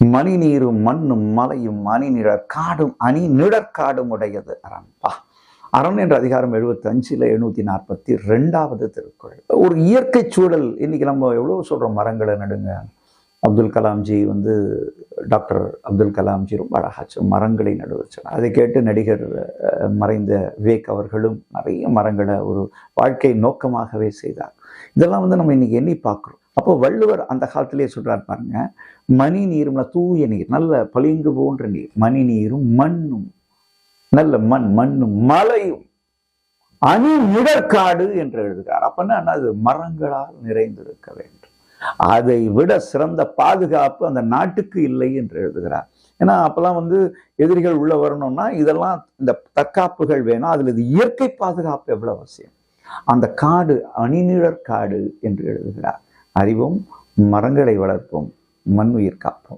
மணி நீரும் மண்ணும் மலையும் மணி நிழற் காடும் அணி நிழற்காடும் உடையது அரண்பா. அரண் என்ற அதிகாரம் எழுபத்தி அஞ்சில் எழுநூத்தி நாற்பத்தி ரெண்டாவது திருக்குறள். ஒரு இயற்கை சூழல் இன்னைக்கு நம்ம எவ்வளோ சொல்கிறோம் மரங்களை நடுங்க. அப்துல் கலாம்ஜி வந்து டாக்டர் அப்துல் கலாம்ஜி ரொம்ப அழகாச்சு மரங்களை நடுவச்சார் அதை கேட்டு நடிகர் மறைந்த விவேக் அவர்களும் நிறைய மரங்களை ஒரு வாழ்க்கை நோக்கமாகவே செய்தார். இதெல்லாம் வந்து நம்ம இன்னைக்கு எண்ணி பார்க்குறோம். அப்போ வள்ளுவர் அந்த காலத்திலே சொல்கிறார் பாருங்க மணி நீரும் தூய நீர் நல்ல பளிங்கு போன்ற நீர். மணி நீரும் மண்ணும் நல்ல மண் மண்ணும் மலையும் அணி நிழற்காடு என்று எழுதுகிறார். அப்பன்னா அது மரங்களால் நிறைந்திருக்க வேண்டும். அதை விட சிறந்த பாதுகாப்பு அந்த நாட்டுக்கு இல்லை என்று எழுதுகிறார். ஏன்னா அப்பெல்லாம் வந்து எதிரிகள் உள்ள வரணும்னா இதெல்லாம் இந்த தற்காப்புகள் வேணும். அதுல இது இயற்கை பாதுகாப்பு எவ்வளவு அவசியம்? அந்த காடு அணிநிழற் காடு என்று எழுதுகிறார். அறிவோம் மரங்களை வளர்ப்போம் மண் உயிர் காப்போம்.